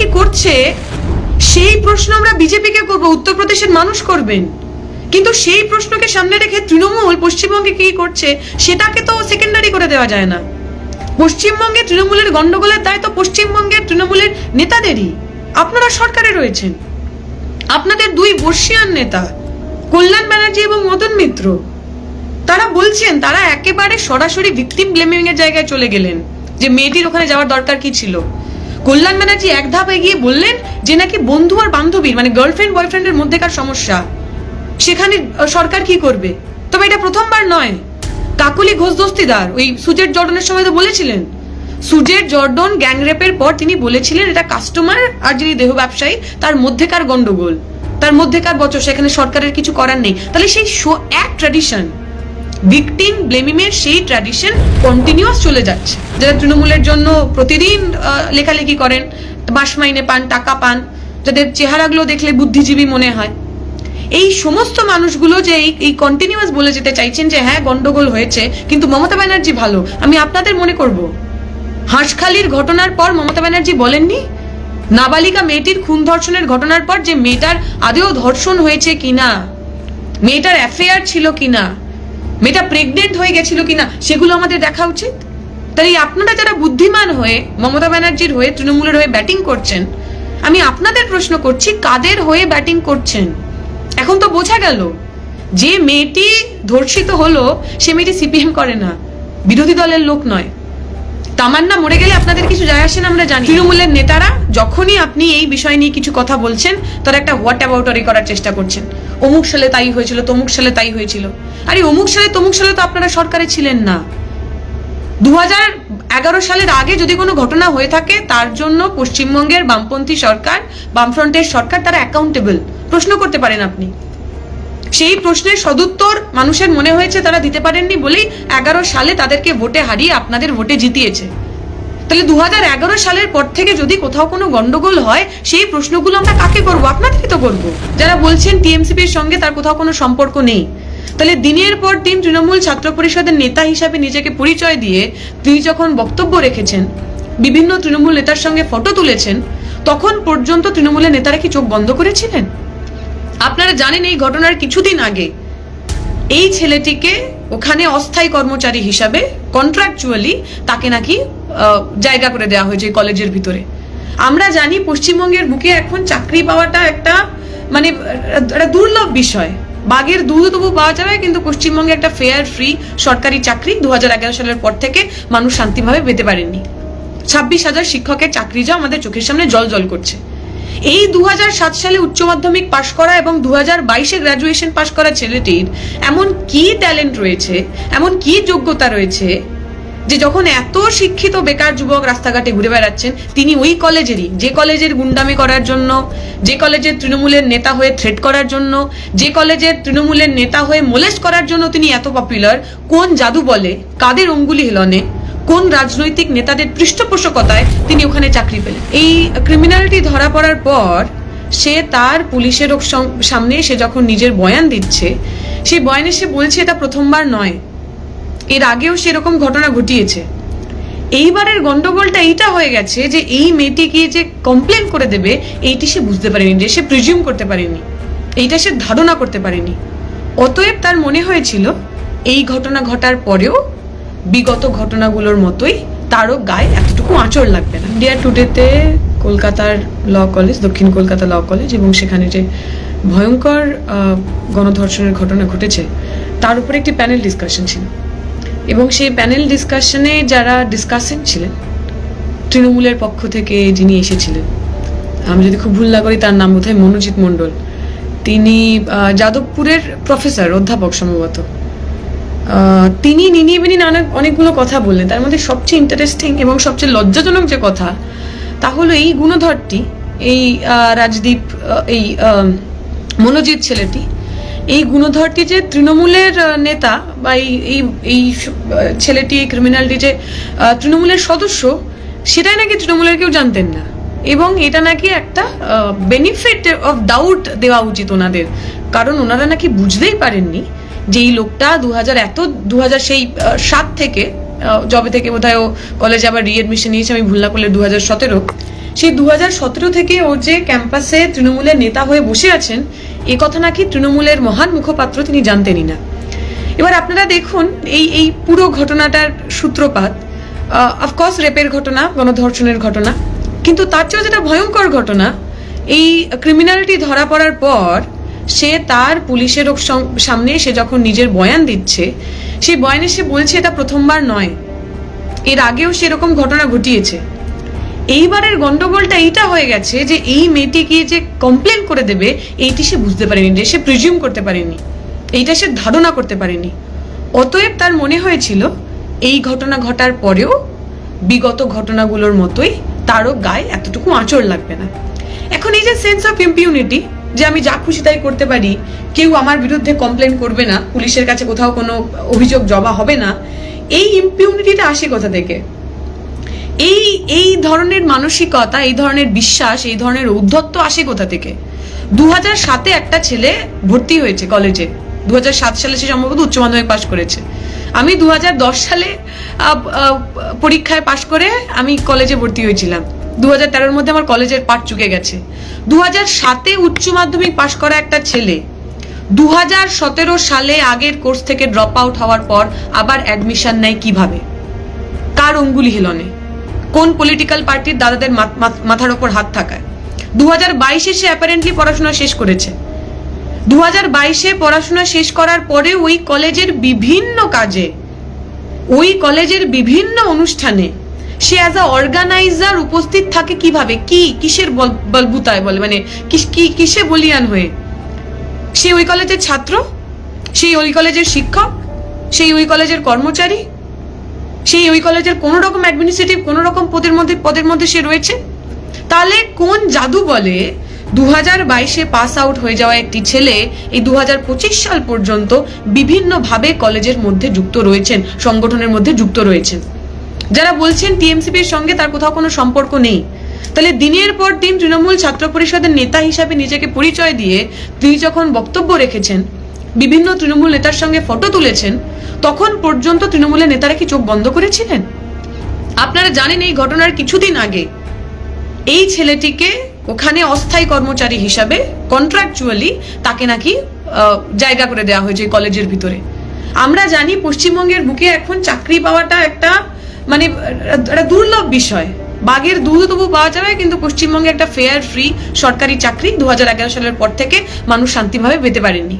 কি করছে? সেই প্রশ্ন আমরা বিজেপিকে করব, উত্তরপ্রদেশের মানুষ করবেন। কিন্তু সেই প্রশ্নকে সামনে রেখে তৃণমূল পশ্চিমবঙ্গে কি করছে, সেটাকে তো সেকেন্ডারি করে দেওয়া যায় না। পশ্চিমবঙ্গে তৃণমূলের গন্ডগোলের দায় তো পশ্চিমবঙ্গের তৃণমূলের নেতাদেরই। আপনারা সরকারে রয়েছেন। আপনাদের দুই বর্ষিয়ান নেতা, কল্যাণ ব্যানার্জি এবং মদন মিত্র, তারা বলছেন, তারা একেবারে সরাসরি ভিকটিম ব্লেমিং এর জায়গায় চলে গেলেন। যে মেয়েটির ওখানে যাওয়ার দরকার কি ছিল? কল্যাণ ব্যানার্জি এক ধাপ এগিয়ে বললেন যে নাকি বন্ধু আর বান্ধবীর মানে গার্লফ্রেন্ড বয়ফ্রেন্ডের মধ্যেকার সমস্যা। সেখানে সরকার কি করবে? তবে এটা প্রথমবার নয়। কাকুলি ঘোষ দস্তিদার ওই সুজেট জর্ডনের সময় তো বলেছিলেন। সুজেট জর্ডন গ্যাংরেপের পর তিনি বলেছিলেন এটা কাস্টমার আর যিনি দেহ ব্যবসায়ী, তার মধ্যেকার গন্ডগোল। তার মধ্যেকার বচস সেখানে সরকারের কিছু করার নেই। তাহলে সেই শো এক ট্র্যাডিশন ভিকটিম ব্লেমিমের সেই ট্র্যাডিশন কন্টিনিউয়াস চলে যাচ্ছে। যারা তৃণমূলের জন্য প্রতিদিন লেখালেখি করেন বাস মাইনে পান, টাকা পান, যাদের চেহারাগুলো দেখলে বুদ্ধিজীবী মনে হয়, এই সমস্ত মানুষগুলো যে এই কন্টিনিউয়াস বলে যেতে চাইছেন যে হ্যাঁ গন্ডগোল হয়েছে, কিন্তু মমতা ব্যানার্জি ভালো। আমি আপনাদের মনে করব, হাঁসখালির ঘটনার পর মমতা ব্যানার্জি বলেননি? নাবালিকা মেয়েটির খুন ধর্ষণের ঘটনার পর যে মেয়েটার আদেও ধর্ষণ হয়েছে কিনা, মেয়েটার অ্যাফেয়ার ছিল কিনা মেয়েটা প্রেগনেন্ট হয়ে গেছিল কিনা সেগুলো আমাদের দেখা উচিত? তাই আপনারা যারা বুদ্ধিমান হয়ে, মমতা ব্যানার্জির হয়ে, তৃণমূলের হয়ে ব্যাটিং করছেন, আমি আপনাদের প্রশ্ন করছি, কাদের হয়ে ব্যাটিং করছেন? এখন তো বোঝা গেল, যে মেয়েটি ধর্ষিত হলো, সে মেয়েটি সিপিএম করে না, বিরোধী দলের লোক নয়। তামান্না মরে গেলে আপনাদের কিছু যায় আসে না, আমরা জানি। তৃণমূলের নেতারা যখনই আপনি এই বিষয় নিয়ে কিছু কথা বলছেন, তারা একটা হোয়াট অ্যাবাউটারি করার চেষ্টা করছেন। অমুক সালে তাই হয়েছিল, তমুক সালে তাই হয়েছিল। আরে, অমুক সালে, তমুক সালে তো আপনারা সরকারে ছিলেন না। দু এগারো সালের আগে যদি কোনো ঘটনা হয়ে থাকে, তার জন্য পশ্চিমবঙ্গের বামপন্থী সরকার, বামফ্রন্টের সরকার, তারা অ্যাকাউন্টেবল প্রশ্ন করতে পারেন আপনি। সেই প্রশ্নের সদুত্তর মানুষের মনে হয়েছে তারা দিতে পারেননি বলেই এগারো সালে তাদেরকে ভোটে হারিয়ে আপনাদের ভোটে জিতিয়েছে। তাহলে দু হাজার এগারো সালের পর থেকে যদি কোথাও কোনো গন্ডগোল হয়, সেই প্রশ্নগুলো আমরা কাকে করব? আপনাদেরই তো করব। যারা বলছেন টিএমসিপির সঙ্গে তার কোথাও কোনো সম্পর্ক নেই। তাহলে দিনের পর দিন তৃণমূল ছাত্র পরিষদের নেতা হিসাবে নিজেকে পরিচয় দিয়ে তিনি যখন বক্তব্য রেখেছেন, বিভিন্ন তৃণমূল নেতার সঙ্গে ফটো তুলেছেন, তখন পর্যন্ত তৃণমূলের নেতারা কি চোখ বন্ধ করেছিলেন? আপনারা জানেন এই ঘটনার কিছুদিন আগে এই ছেলেটিকে ওখানে অস্থায়ী কর্মচারী হিসাবে কন্ট্রাকচুয়ালি তাকে নাকি জায়গা করে দেওয়া হয়েছে কলেজের ভিতরে। আমরা জানি পশ্চিমবঙ্গের বুকে এখন চাকরি পাওয়াটা একটা মানে একটা দুর্লভ বিষয়। বাঘের দুধ তবু পাওয়া যাবে কিন্তু পশ্চিমবঙ্গে একটা ফেয়ার ফ্রি সরকারি চাকরি দু হাজার এগারো সালের পর থেকে মানুষ শান্তিভাবে পেতে পারেননি। ছাব্বিশ হাজার শিক্ষকের চাকরি যা আমাদের চোখের সামনে জল জল করছে। এই দু হাজার সাত সালে উচ্চ মাধ্যমিক পাশ করা এবং দু হাজার বাইশে গ্রাজুয়েশন পাশ করা ছেলেটির এমন কি ট্যালেন্ট রয়েছে, এমন কি যোগ্যতা রয়েছে যে যখন এত শিক্ষিত বেকার যুবক রাস্তাঘাটে ঘুরে বেড়াচ্ছেন, তিনি ওই কলেজেরই, যে কলেজের গুন্ডামি করার জন্য, যে কলেজের তৃণমূলের নেতা হয়ে থ্রেট করার জন্য, যে কলেজের তৃণমূলের নেতা হয়ে মোলেস্ট করার জন্য তিনি এত পপুলার কোন জাদু বলে, কাদের অঙ্গুলি হিলনে? কোন রাজনৈতিক নেতাদের পৃষ্ঠপোষকতায় তিনি ওখানে চাকরি পেলেন? এই ক্রিমিনালিটি ধরা পড়ার পর সে তার পুলিশের সামনে সে যখন নিজের বয়ান দিচ্ছে সেই বয়ানে সে বলছে, এটা প্রথমবার নয়। এর আগেও সেরকম ঘটনা ঘটিয়েছে। এইবারের গন্ডগোলটা এইটা হয়ে গেছে যে এই মেয়েটি গিয়ে যে কমপ্লেন করে দেবে, এইটি সে বুঝতে পারেনি যে সে প্রিজিউম করতে পারেনি। এইটা সে ধারণা করতে পারেনি। অতএব তার মনে হয়েছিল, এই ঘটনা ঘটার পরেও বিগত ঘটনাগুলোর মতোই তারও গায়ে এতটুকু আঁচড় লাগবে না। ইন্ডিয়া টুডেতে কলকাতার ল কলেজ, দক্ষিণ কলকাতা ল কলেজ এবং সেখানে যে ভয়ঙ্কর গণধর্ষণের ঘটনা ঘটেছে, তার উপরে একটি প্যানেল ডিসকাশন ছিল। এবং সেই প্যানেল ডিসকাশনে যারা ডিসকাসেন্ট ছিলেন, তৃণমূলের পক্ষ থেকে যিনি এসেছিলেন, আমি যদি খুব ভুল না করি, তার নাম বোধহয় মনোজিৎ মণ্ডল, তিনি যাদবপুরের প্রফেসর অধ্যাপক সম্ভবত। তিনি নিনিয়ে বিনি নানা অনেকগুলো কথা বললেন। তার মধ্যে সবচেয়ে ইন্টারেস্টিং এবং সবচেয়ে লজ্জাজনক যে কথা, তা হলো এই গুণধরটি, এই রাজদীপ এই মনোজিৎ ছেলেটি, এই গুণধরটি যে তৃণমূলের নেতা বা এই এই ছেলেটি, এই ক্রিমিনালটি যে তৃণমূলের সদস্য, সেটাই নাকি তৃণমূলের কেউ জানতেন না। এবং এটা নাকি একটা বেনিফিট অফ ডাউট দেওয়া উচিত ওনাদের। কারণ ওনারা নাকি বুঝতেই পারেননি যে এই লোকটা দু হাজার এত দু হাজার সেই সাত থেকে জবে থেকে বোধহয় ও কলেজে আবার রিএডমিশন নিয়েছে, আমি ভুল না করলে দু হাজার সতেরো। সেই দু হাজার সতেরো থেকে ও যে ক্যাম্পাসে তৃণমূলের নেতা হয়ে বসে আছেন, এ কথা নাকি তৃণমূলের মহান মুখপাত্র তিনি জানতেনই না। এবার আপনারা দেখুন, এই এই পুরো ঘটনাটার সূত্রপাত অফকোর্স রেপের ঘটনা, গণধর্ষণের ঘটনা, কিন্তু তার চেয়েও যেটা ভয়ঙ্কর ঘটনা, এই ক্রিমিনালিটি ধরা পড়ার পর সে তার পুলিশের সামনে সে যখন নিজের বয়ান দিচ্ছে, সেই বয়ানে সে বলছে, এটা প্রথমবার নয়। এর আগেও সেরকম ঘটনা ঘটিয়েছে। এইবারের গন্ডগোলটা এইটা হয়ে গেছে যে এই মেয়েটি গিয়ে যে কমপ্লেন করে দেবে, এইটি সে বুঝতে পারেনি, যে সে প্রিজিউম করতে পারেনি। এইটা সে ধারণা করতে পারেনি। অতএব তার মনে হয়েছিল, এই ঘটনা ঘটার পরেও বিগত ঘটনাগুলোর মতোই তারও গায়ে এতটুকু আঁচড় লাগবে না। এখন এই যে সেন্স অফ ইম্পিউনিটি যে আমি যা খুশি তাই করতে পারি, কেউ আমার বিরুদ্ধে কমপ্লেন করবে না, পুলিশের কাছে কোথাও কোনো অভিযোগ জমা হবে না। এই ইম্পিউনিটিটা আসে কোথা থেকে? এই এই ধরনের মানসিকতা, এই ধরনের বিশ্বাস, এই ধরনের ঔদ্ধত্য আসে কোথা থেকে? দু সাতে একটা ছেলে ভর্তি হয়েছে কলেজে দু হাজার সাত সালে সে সম্ভবত উচ্চ মাধ্যমিক পাশ করেছে। আমি দু হাজার দশ সালে পরীক্ষায় পাশ করে আমি কলেজে ভর্তি হয়েছিলাম। দু হাজার মধ্যে আমার কলেজের পাঠ চুকে গেছে। দু হাজার সাতে উচ্চ মাধ্যমিক পাশ করা একটা ছেলে। দু হাজার সতেরো সালে আগের কোর্স থেকে ড্রপ আউট হওয়ার পর আবার অ্যাডমিশন নেয় কীভাবে? কার অঙ্গুলি হিলনে? কোন পলিটিক্যাল পার্টির দাদাদের মাথ- মাথ- মাথার ওপর হাত থাকায়? দু হাজার বাইশে সে অ্যাপারেন্টলি পড়াশোনা শেষ করেছে। দু হাজার বাইশে পড়াশোনা শেষ করার পরে ওই কলেজের বিভিন্ন কাজে, ওই কলেজের বিভিন্ন অনুষ্ঠানে সে অ্যাজ আ অর্গানাইজার উপস্থিত থাকে কীভাবে? কি? কিসের বল- বলবুতায় বলে? মানে কি কিসে বলিয়ান হয়ে? সে ওই কলেজের ছাত্র? সেই ওই কলেজের শিক্ষক? সেই ওই কলেজের কর্মচারী? সেই ওই কলেজের কোনো রকম অ্যাডমিনিস্ট্রেটিভ কোনো রকম পদের মধ্যে পদের মধ্যে সে রয়েছে? তাহলে কোন জাদু বলে দু হাজার বাইশে পাস আউট হয়ে যাওয়া একটি ছেলে এই দু হাজার পঁচিশ সাল পর্যন্ত বিভিন্নভাবে কলেজের মধ্যে যুক্ত রয়েছেন, সংগঠনের মধ্যে যুক্ত রয়েছেন। যারা বলছেন টিএমসিপির সঙ্গে তার কোথাও কোনো সম্পর্ক নেই। তাহলে দিনের পর দিন তৃণমূল ছাত্র পরিষদের নেতা হিসাবে নিজেকে পরিচয় দিয়ে তিনি যখন বক্তব্য রেখেছেন, বিভিন্ন তৃণমূল নেতার সঙ্গে ফটো তুলেছেন, তখন পর্যন্ত তৃণমূলের নেতারা কি চোখ বন্ধ করেছিলেন? আপনারা জানেন এই ঘটনার কিছুদিন আগে এই ছেলেটিকে ওখানে অস্থায়ী কর্মচারী হিসাবে কন্ট্রাকচুয়ালি তাকে নাকি জায়গা করে দেওয়া হয়েছে কলেজের ভিতরে। আমরা জানি পশ্চিমবঙ্গের বুকে এখন চাকরি পাওয়াটা একটা মানে একটা দুর্লভ বিষয়। বাঘের দুধ তবু পাওয়া যাবে, কিন্তু পশ্চিমবঙ্গে একটা ফেয়ার ফ্রি সরকারি চাকরি দুহাজার এগারো সালের পর থেকে মানুষ শান্তিভাবে পেতে পারেননি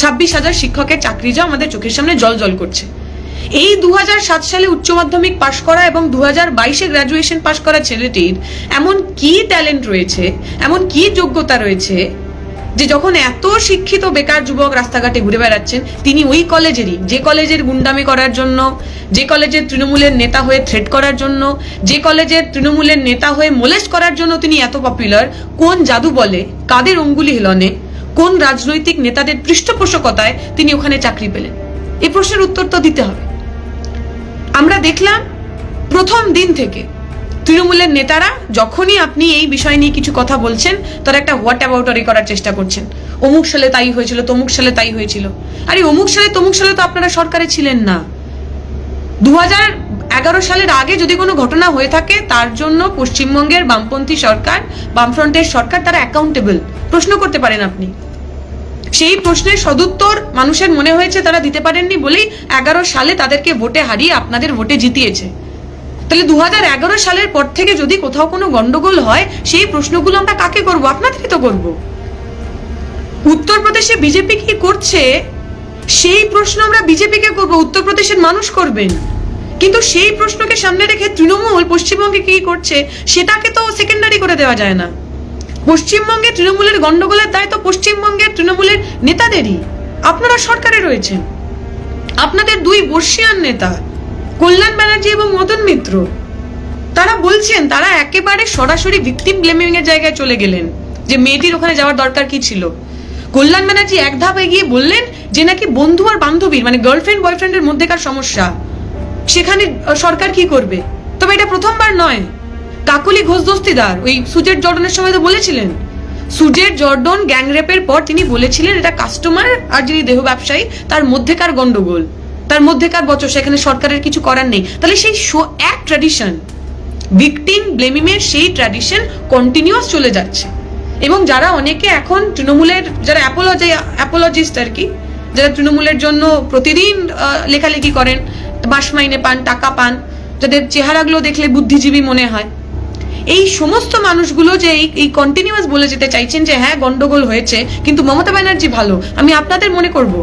ছাব্বিশ হাজার শিক্ষকের চাকরি যা আমাদের চোখের সামনে জল জল করছে। এই দু সালে উচ্চ মাধ্যমিক পাশ করা এবং দু হাজার বাইশে গ্রাজুয়েশন পাশ করা ছেলেটির এমন কি ট্যালেন্ট রয়েছে, এমন কি যোগ্যতা রয়েছে যে যখন এত শিক্ষিত বেকার যুবক রাস্তাঘাটে ঘুরে বেড়াচ্ছেন, তিনি ওই কলেজেরই। যে কলেজের গুন্ডামি করার জন্য, যে কলেজের তৃণমূলের নেতা হয়ে থ্রেট করার জন্য, যে কলেজের তৃণমূলের নেতা হয়ে মোলেস্ট করার জন্য তিনি এত পপুলার কোন জাদু বলে, কাদের অঙ্গুলি হেলনে, কোন রাজনৈতিক নেতাদের পৃষ্ঠপোষকতায় তিনি ওখানে চাকরি পেলেন? এই প্রশ্নের উত্তর তো দিতে হবে। আমরা দেখলাম, প্রথম দিন থেকে তৃণমূলের নেতারা যখনই আপনি এই বিষয় নিয়ে কিছু কথা বলছেন, তারা একটা হোয়াট অ্যাবাউটারি করার চেষ্টা করছেন। অমুক সালে তাই হয়েছিল, তমুক সালে তাই হয়েছিল। আরে, অমুক সালে, তমুক সালে তো আপনারা সরকারে ছিলেন না। দু এগারো সালের আগে যদি কোনো ঘটনা হয়ে থাকে, তার জন্য পশ্চিমবঙ্গের বামপন্থী সরকার, বামফ্রন্টের সরকার তারা অ্যাকাউন্টেবল প্রশ্ন করতে পারেন আপনি। সেই প্রশ্নের সদুত্তর মানুষের মনে হয়েছে, তারা দিতে পারেননি বলেই এগারো সালে তাদেরকে ভোটে হারিয়ে আপনাদের ভোটে জিতিয়েছে। তাহলে দু সালের পর থেকে যদি কোথাও কোনো গন্ডগোল হয়, সেই প্রশ্নগুলো আমরা কাকে করব? আপনাদেরই তো করব। উত্তরপ্রদেশে বিজেপি কি করছে? সেই প্রশ্ন আমরা বিজেপিকে করব। উত্তরপ্রদেশের মানুষ করবেন। কিন্তু সেই প্রশ্নকে সামনে রেখে তৃণমূল পশ্চিমবঙ্গে কি করছে, সেটাকে তো সেকেন্ডারি করে দেওয়া যায় না। পশ্চিমবঙ্গে তৃণমূলের গন্ডগোলের দায় তো পশ্চিমবঙ্গের তৃণমূলের নেতাদেরই। আপনারা সরকারে রয়েছেন। আপনাদের দুই বর্ষিয়ান নেতা কল্যাণ ব্যানার্জি এবং মদন মিত্র। তারা বলছেন, তারা একেবারে সরাসরি ভিকটিম ব্লেমিং এর জায়গায় চলে গেলেন, যে মেয়েটির ওখানে যাওয়ার দরকার কি ছিল। কল্যাণ ব্যানার্জি এক ধাপ এগিয়ে বললেন যে নাকি বন্ধু আর বান্ধবীর মানে গার্লফ্রেন্ড বয়ফ্রেন্ডের মধ্যেকার সমস্যা। সেখানে সরকার কি করবে? তবে এটা প্রথমবার নয়। কাকলি ঘোষ দস্তিদার ওই সুজেট জর্ডনের সময় তো বলেছিলেন। সুজেট জর্ডন গ্যাংরেপের পর তিনি বলেছিলেন, এটা কাস্টমার আর যিনি দেহ ব্যবসায়ী, তার মধ্যেকার গন্ডগোল তার মধ্যেকার বচসা এখানে সরকারের কিছু করার নেই। তাহলে সেই এক ট্র্যাডিশন ভিকটিম ব্লেমিমের সেই ট্র্যাডিশন কন্টিনিউয়াস চলে যাচ্ছে। এবং যারা অনেকে এখন তৃণমূলের, যারা অ্যাপোলজি অ্যাপোলজিস্ট আর কি, যারা তৃণমূলের জন্য প্রতিদিন লেখালেখি করেন মাস মাইনে পান, টাকা পান, যাদের চেহারাগুলো দেখলে বুদ্ধিজীবী মনে হয়, এই সমস্ত মানুষগুলো যে এই কন্টিনিউয়াস বলে যেতে চাইছেন যে হ্যাঁ গন্ডগোল হয়েছে, কিন্তু মমতা ব্যানার্জি ভালো। আমি আপনাদের মনে করব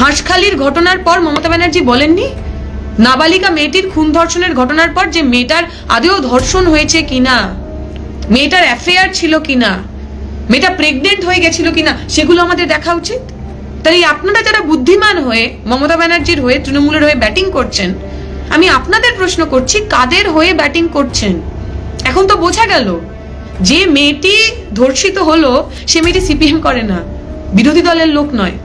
হাঁসখালির ঘটনার পর মমতা ব্যানার্জি বলেননি? নাবালিকা মেয়েটির খুন ধর্ষণের ঘটনার পর যে মেয়েটার আদেও ধর্ষণ হয়েছে কিনা? মেয়েটার অ্যাফেয়ার ছিল কিনা? মেয়েটা প্রেগনেন্ট হয়ে গেছিল কিনা? সেগুলো আমাদের দেখা উচিত। তাই আপনারা যারা বুদ্ধিমান হয়ে, মমতা ব্যানার্জির হয়ে, তৃণমূলের হয়ে ব্যাটিং করছেন, আমি আপনাদের প্রশ্ন করছি, কাদের হয়ে ব্যাটিং করছেন? এখন তো বোঝা গেল, যে মেয়েটি ধর্ষিত হলো, সে মেয়েটি সিপিএম করে না। বিরোধী দলের লোক নয়।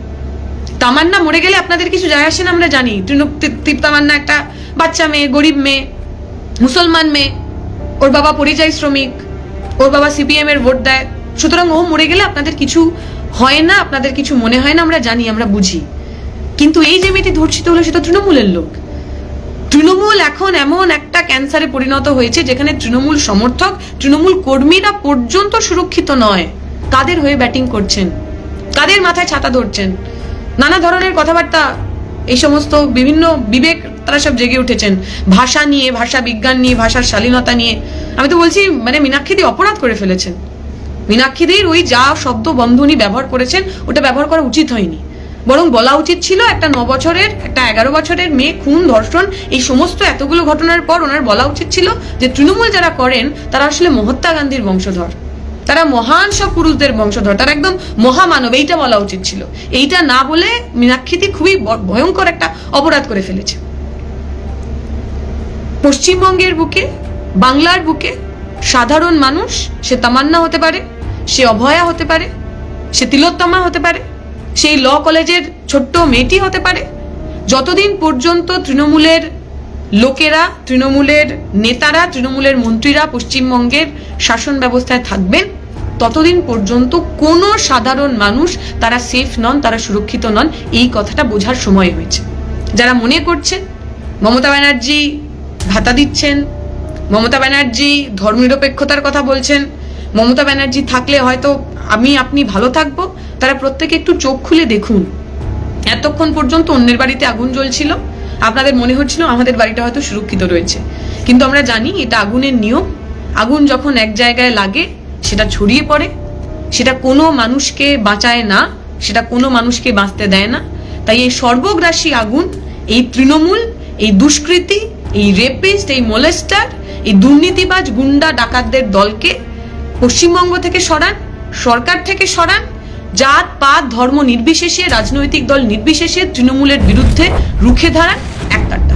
তামান্না মরে গেলে আপনাদের কিছু যায় আসে না আমরা জানি। তৃণ- তি- তি- তামান্না একটা বাচ্চা মেয়ে, গরিব মেয়ে, মুসলমান মেয়ে, ওর বাবা পরিযায়ী শ্রমিক, ওর বাবা সিপিএম এর ভোট দেয়। সুতরাং ও মরে গেলে আপনাদের কিছু হয় না, আপনাদের কিছু মনে হয় না, আমরা জানি, আমরা বুঝি। কিন্তু এই যে মেয়েটি ধর্ষিত হলো সেটা তৃণমূলের লোক। তৃণমূল এখন এমন একটা ক্যান্সারে পরিণত হয়েছে, যেখানে তৃণমূল সমর্থক, তৃণমূল কর্মীরা পর্যন্ত সুরক্ষিত নয়। কাদের হয়ে ব্যাটিং করছেন? কাদের মাথায় ছাতা ধরছেন? নানা ধরনের কথাবার্তা, এই সমস্ত বিভিন্ন বিবেক তারা সব জেগে উঠেছেন। ভাষা নিয়ে, ভাষা বিজ্ঞান নিয়ে, ভাষার শালীনতা নিয়ে। আমি তো বলছি মানে মীনাক্ষীদি অপরাধ করে ফেলেছেন। মীনাক্ষীদের ওই যা শব্দ বন্ধনী ব্যবহার করেছেন, ওটা ব্যবহার করা উচিত হয়নি। বরং বলা উচিত ছিল, একটা ন বছরের, একটা এগারো বছরের মেয়ে, খুন, ধর্ষণ, এই সমস্ত এতগুলো ঘটনার পর ওনার বলা উচিত ছিল যে তৃণমূল যারা করেন, তারা আসলে মহাত্মা গান্ধীর বংশধর। তারা মহান সব পুরুষদের বংশধর, তারা একদম মহামানব, এইটা বলা উচিত ছিল। এইটা না বলে মীনাক্ষীতি খুবই ভয়ঙ্কর একটা অপরাধ করে ফেলেছে। পশ্চিমবঙ্গের বুকে, বাংলার বুকে সাধারণ মানুষ, সে তামান্না হতে পারে, সে অভয়া হতে পারে, সে তিলোত্তমা হতে পারে, সেই ল কলেজের ছোট্ট মেয়েটি হতে পারে। যতদিন পর্যন্ত তৃণমূলের লোকেরা, তৃণমূলের নেতারা, তৃণমূলের মন্ত্রীরা পশ্চিমবঙ্গের শাসন ব্যবস্থায় থাকবেন ততদিন পর্যন্ত কোনো সাধারণ মানুষ তারা সেফ নন, তারা সুরক্ষিত নন, এই কথাটা বোঝার সময় হয়েছে। যারা মনে করছেন মমতা ব্যানার্জি ভাতা দিচ্ছেন, মমতা ব্যানার্জি ধর্মনিরপেক্ষতার কথা বলছেন, মমতা ব্যানার্জি থাকলে হয়তো আমি, আপনি ভালো থাকব, তারা প্রত্যেকে একটু চোখ খুলে দেখুন। এতক্ষণ পর্যন্ত অন্যের বাড়িতে আগুন জ্বলছিল, আপনাদের মনে হচ্ছিল আমাদের বাড়িটা হয়তো সুরক্ষিত রয়েছে। কিন্তু আমরা জানি এটা আগুনের নিয়ম, আগুন যখন এক জায়গায় লাগে সেটা ছড়িয়ে পড়ে, সেটা কোনো মানুষকে বাঁচায় না, সেটা কোনো মানুষকে বাঁচতে দেয় না। তাই এই সর্বগ্রাসী আগুন, এই তৃণমূল, এই দুষ্কৃতি, এই রেপিস্ট এই মোলেস্টার এই দুর্নীতিবাজ গুন্ডা ডাকাতদের দলকে পশ্চিমবঙ্গ থেকে সরান, সরকার থেকে সরান, জাত, পাত, ধর্ম নির্বিশেষে, রাজনৈতিক দল নির্বিশেষে তৃণমূলের বিরুদ্ধে রুখে দাঁড়ান, এক কাট্টা